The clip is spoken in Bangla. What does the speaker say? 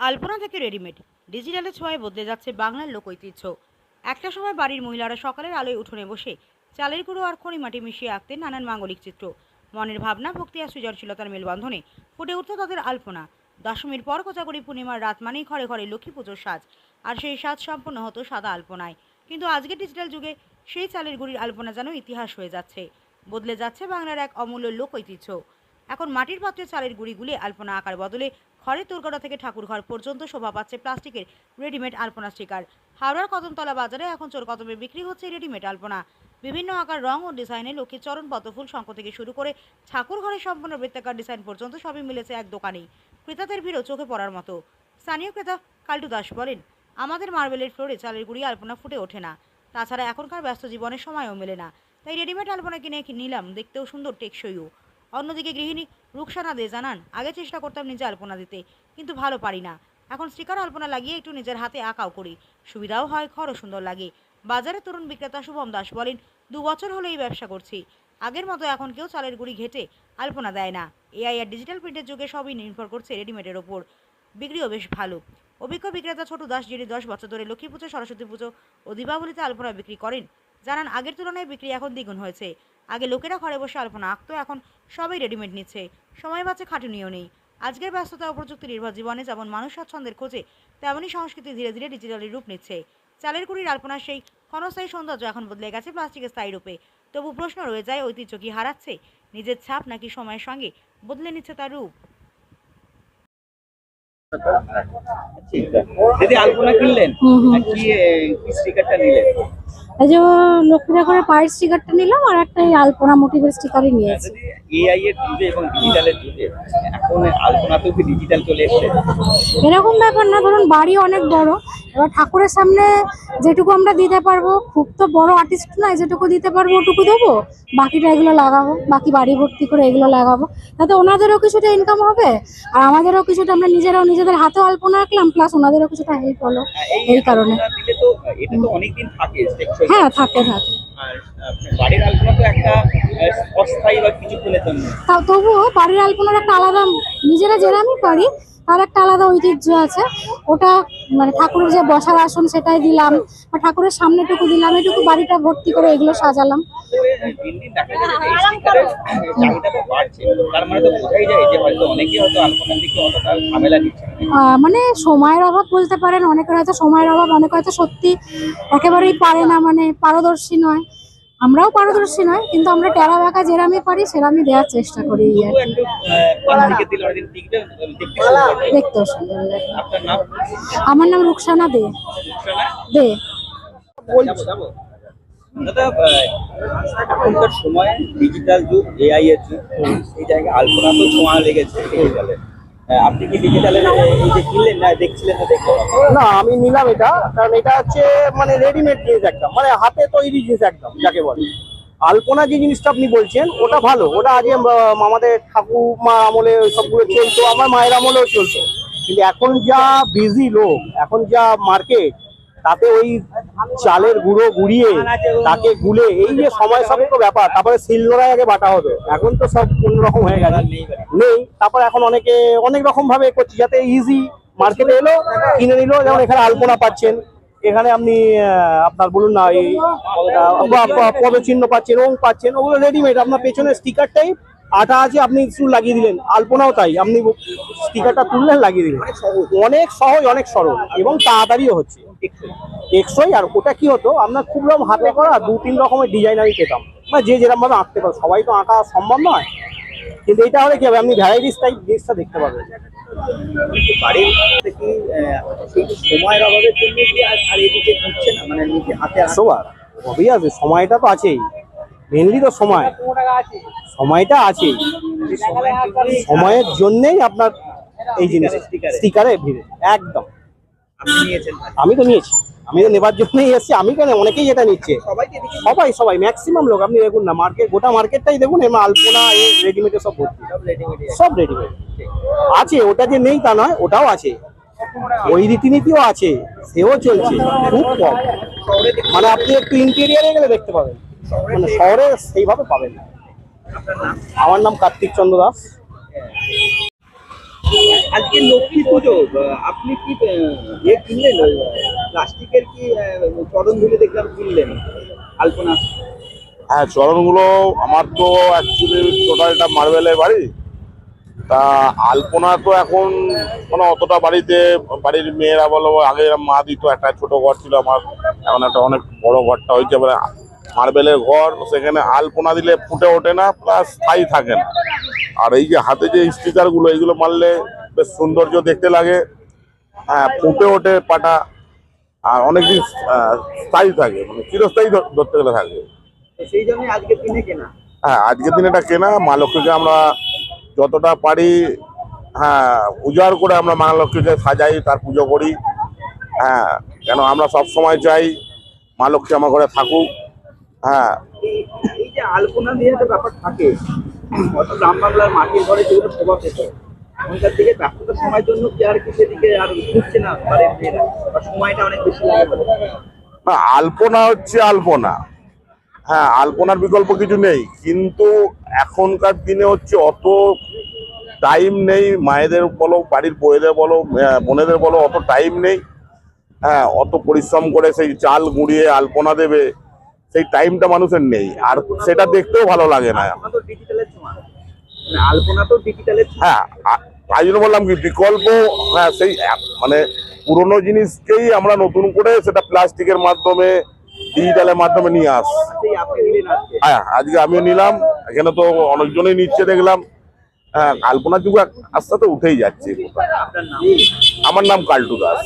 আলপনা থেকে রেডিমেড। ডিজিটালের ছোঁয়ায় বদলে যাচ্ছে বাংলার লোক ঐতিহ্য একটা সময় বাড়ির মহিলারা সকালের আলোয় উঠোনে বসে চালের গুঁড়ো আর খড়ি মাটি মিশিয়ে আঁকতেন নানান মাঙ্গলিক চিত্র। মনের ভাবনা, ভক্তি আর সৃজনশীলতার মেলবন্ধনে ফুটে উঠত তাদের আলপনা। দশমীর পর কোচাগরি পূর্ণিমার রাত মানেই ঘরে ঘরে লক্ষ্মী পুজোর সাজ, আর সেই সাজ সম্পন্ন হতো সাদা আলপনায়। কিন্তু আজকের ডিজিটাল যুগে সেই চালের গুঁড়ির আলপনা যেন ইতিহাস হয়ে যাচ্ছে। বদলে যাচ্ছে বাংলার এক অমূল্য লোক ঐতিহ্য এখন মাটির পাত্রে চালের গুঁড়িগুলি আলপনা আঁকার বদলে ঘরের তোরগড়া থেকে ঠাকুরঘর পর্যন্ত শোভা পাচ্ছে প্লাস্টিকের রেডিমেড আলপনা স্টিকার হাওড়ার কদমতলা বাজারে এখন চোর কদমে বিক্রি হচ্ছে রেডিমেড আলপনা। বিভিন্ন আকার, রং ও ডিজাইনে লক্ষ্মীর চরণ, পদ্মফুল, শঙ্খ থেকে শুরু করে ঠাকুর ঘরের সম্পূর্ণ বৃত্তাকার ডিজাইন পর্যন্ত সবই মিলেছে এক দোকানেই। ক্রেতাদের ভিড়ও চোখে পড়ার মতো। স্থানীয় ক্রেতা কাল্টু দাস বলেন, আমাদের মার্বেলের ফ্লোরে চালের গুঁড়ি, আলপনা ফুটে ওঠে না। তাছাড়া এখনকার ব্যস্ত জীবনের সময়ও মেলে না। তাই রেডিমেড আলপনা কিনে নিলাম, দেখতেও সুন্দর, টেকসইও। অন্যদিকে গৃহিণী রুকসানা দে জানান, আগে চেষ্টা করতাম নিজে আলপনা দিতে, কিন্তু ভালো পারি না। এখন স্টিকার আলপনা লাগিয়ে একটু নিজের হাতে আঁকাও করি। সুবিধাও হয় ঘরও সুন্দর লাগে। বাজারে তরুণ বিক্রেতা শুভম দাস বলেন, দু বছর হলো এই ব্যবসা করছি। আগের মতো এখন কেউ চালের গুঁড়ি ঘেটে আলপনা দেয় না। এআই আর ডিজিটাল প্রিন্টের যুগে সবই নির্ভর করছে রেডিমেডের ওপর। বিক্রিও বেশ ভালো। অভিজ্ঞ বিক্রেতা ছোট দাস, যিনি দশ বছর ধরে লক্ষ্মী পুজো, সরস্বতী পুজো ও দীপাবলিতে আলপনা বিক্রি করেন জানান আগের তুলনায় বিক্রি এখন দ্বিগুণ হয়েছে। আগে লোকেরা ঘরে বসে আলপনা আঁকতো এখন সবাই রেডিমেড নিচ্ছে। সময় বাঁচে খাটুনিও নেই। আজকের ব্যস্ততা ও প্রযুক্তি নির্ভর জীবনে যেমন মানুষ স্বাচ্ছন্দ্যের খোঁজে তেমনই সংস্কৃতি ধীরে ধীরে ডিজিটালের রূপ নিচ্ছে। চালের কুড়ির আলপনার সেই ক্ষণস্থায়ী সৌন্দর্য এখন বদলে গেছে প্লাস্টিকের স্থায়ী রূপে। তবু প্রশ্ন রয়ে যায় ঐতিহ্য কি হারাচ্ছে? নিজের ছাপ নাকি সময়ের সঙ্গে বদলে নিচ্ছে তার রূপ? দিদি আলপনা কিনলেন? কি স্টিকারটা নিলেন? এই যে করে পায়ের স্টিকারটা নিলাম আর একটা এই আলপনা মোটিভের স্টিকারই নিয়েছি এআই এর যুগে এবং ডিজিটালের যুগে এখন আলপনাতেও কি ডিজিটাল চলে এসেছে? এরকম ব্যাপার না ধরুন বাড়ি অনেক বড় এবার ঠাকুরের সামনে যেটুকু আমরা দিতে পারব খুব তো বড় আর্টিস্ট নয় যেটুকু দিতে পারব ওটুকু দেবো বাকিটা এগুলো লাগাবো বাকি বাড়ি ভর্তি করে এগুলো লাগাবো তাতে ওনাদেরও কিছুটা ইনকাম হবে আর আমাদেরও কিছুটা আমরা নিজেরাও নিজেদের হাতেও আলপনা আঁকলাম প্লাস ওনাদেরও কিছুটা হেল্প হলো এই কারণে। তো এটা তো অনেকদিন থাকে হ্যাঁ থাকে থাকে। আর বাড়ির আলপনা তো একটা অস্থায়ী বা কিছুক্ষণের জন্য তাও তবুও বাড়ির আলপনার একটা আলাদা নিজেরা যেরামই পারি তার একটা আলাদা ঐতিহ্য আছে। ওটা মানে ঠাকুরের যে বসার আসন সেটাই দিলাম বা ঠাকুরের সামনেটুকু দিলাম এটুকু বাড়িটা ভর্তি করে এগুলো সাজালাম। দিন দিন দেখা যাচ্ছে যে এই স্টিকারের চাহিদাটা বাড়ছে। তার মানে তো বোঝাই যায় যে হয়তো অনেকে হয়তো আলপনার দিকে অতটা ঝামেলা দিচ্ছে মানে সময়ের অভাব বলতে পারেন অনেকের হয়তো সময়ের অভাব অনেক হয়তো সত্যি একেবারেই পারে না মানে পারদর্শী নয়। আমরাও পারদর্শী নয় কিন্তু আমরা টেরা বাঁকা যেরামই পারি সেরামই দেওয়ার চেষ্টা করি দেখতেও সুন্দর। আমার নাম রুকসানা দে। দে। এখনকার ডিজিটাল যুগ এআই এর যুগ জায়গায় আলপনা তো ছোঁয়া লেগেছে আপনি কি যে কিনলেন দেখছিলেন না আমি নিলাম এটা, কারণ এটা হচ্ছে মানে রেডিমেড জিনিস একদম মানে হাতে তৈরি জিনিস একদম, যাকে বলে। আলপনা যে জিনিসটা আপনি বলছেন, ওটা ভালো, ওটা আগে আমাদের ঠাকুমা আমলে সবগুলো চলতো, আমার মায়ের আমলেও চলতো। কিন্তু এখন যা বিজি লোক, এখন যা মার্কেট তাতে ওই চালের গুঁড়ো গুড়িয়ে তাকে গুলে, এই যে সময় সাপেক্ষ ব্যাপার, তারপরে শিলনোড়ায় আগে বাটা হতো। এখন তো সব অন্যরকম হয়ে গেছে। নেই, তারপর এখন অনেকে অনেক রকম ভাবে করছে, যাতে ইজি মার্কেটে এলো, কিনে নিল, যেমন এখানে আলপনা পাচ্ছেন, এখানে আপনি আপনার বলুন না, এই পদচিহ্ন পাচ্ছেন ওং পাচ্ছেন, ওগুলো রেডিমেড আপনার পেছনে স্টিকারটাই আটা আছে, আপনি শুধু লাগিয়ে দিলেন, আলপনাও তাই, আপনি স্টিকারটা তুললেন, লাগিয়ে দিলেন। অনেক সহজ, অনেক সরল, এবং তাড়াতাড়িও হচ্ছে। টেকসই আর ওটা কি হতো? আপনার খুব রকম হাতে করা দু তিন রকমের ডিজাইন আমি পেতাম। মানে যে যেরকম ভাবে আঁকতে পারো। সবাই তো আঁকা সম্ভব নয়। কিন্তু এটা হলে কি হবে? আপনি ভ্যারাইটিস টাইপ জিনিসটা দেখতে পাবেন। বাড়ির সময়ের অভাবের জন্য কি আর এদিকে না? মানে নিজে হাতে সবার হবেই আছে সময়টা তো আছেই। মেনলি তো সময়। সময়টা আছেই। সময়ের জন্যেই আপনার এই জিনিস স্টিকারে ভিড়ে। একদম। আমি তো নিয়েছি। আমি তো নেবার জন্যই এসেছি। আমি কেন অনেকেই এটা নিচ্ছে? সবাই সবাই ম্যাক্সিমাম লোক। আপনি দেখুন না মার্কেট গোটা মার্কেটটাই দেখুন এমন আলপনা রেডিমেডে সব ভর্তি। সব রেডিমেড সব রেডিমেড আছে ওটা যে নেই তা নয় ওটাও আছে। ওই রীতিনীতিও আছে সেও চলছে খুব কম। মানে আপনি একটু ইন্টেরিয়ারে গেলে দেখতে পাবেন। মানে শহরে সেইভাবে পাবেন না। আমার নাম কার্তিক চন্দ্র দাস। আজকে লক্ষ্মী পুজো আপনি কি ইয়ে কিনলেন? প্লাস্টিকের কি আহ, চরণ ধুলে দেখলাম কিনলেন আলপনা? হ্যাঁ চরণগুলো আমার তো অ্যাকচুয়ালি টোটালটা মার্বেলের বাড়ি। তা আলপনা তো এখন মানে অতটা বাড়িতে বাড়ির মেয়েরা বলো আগে মা দিত একটা ছোট ঘর ছিল আমার এখন একটা অনেক বড় ঘরটা হয়েছে এবারে মার্বেলের ঘর সেখানে আলপনা দিলে ফুটে ওঠে না প্লাস স্থায়ী থাকে না। আর এই যে হাতে যে স্টিকারগুলো এগুলো মারলে বেশ সৌন্দর্য দেখতে লাগে। হ্যাঁ ফুটে ওঠে পাটা। আর অনেকদিন স্থায়ী থাকে মানে চিরস্থায়ী ধর- ধরতে গেলে থাকে। সেই জন্য আজকে কিনে কেনা। হ্যাঁ আজকের দিনে এটা কেনা। মা লক্ষ্মীকে আমরা যতটা পারি হ্যাঁ উজাড় করে আমরা মা লক্ষ্মীকে সাজাই তার পুজো করি। হ্যাঁ কেন আমরা সব সময় চাই মা লক্ষ্মী আমার ঘরে থাকুক। হ্যাঁ। এই এই যে আলপনা একটা ব্যাপার থাকে অত গ্রাম বাংলার মাটির ঘরে যেগুলো শোভা পেত দিকে সময়ের জন্য কি আর কি সেদিকে আর ঘুরছে না সময়টা অনেক বেশি না, আলপনা হচ্ছে আলপনা। হ্যাঁ আলপনার বিকল্প কিছু নেই। কিন্তু এখনকার দিনে হচ্ছে অত টাইম নেই। মায়েদের বলো, বাড়ির বউয়েদের বলো বোনেদের বলো, অত টাইম নেই। হ্যাঁ অত পরিশ্রম করে সেই চাল গুঁড়িয়ে আলপনা দেবে। সেই টাইমটা মানুষের নেই। আর সেটা দেখতেও ভালো লাগে না। আলপনা মানে আলপনা হ্যাঁ তাই জন্য বললাম কি বিকল্প হ্যাঁ সেই মানে পুরোনো জিনিসকেই আমরা নতুন করে সেটা প্লাস্টিকের মাধ্যমে ডিজিটালের মাধ্যমে নিয়ে আস। হ্যাঁ আজকে আমিও নিলাম। এখানে তো অনেকজনই নিচ্ছে দেখলাম। হ্যাঁ আলপনার যুগ আস্তে আস্তে উঠেই যাচ্ছে। আমার নাম কাল্টু দাস।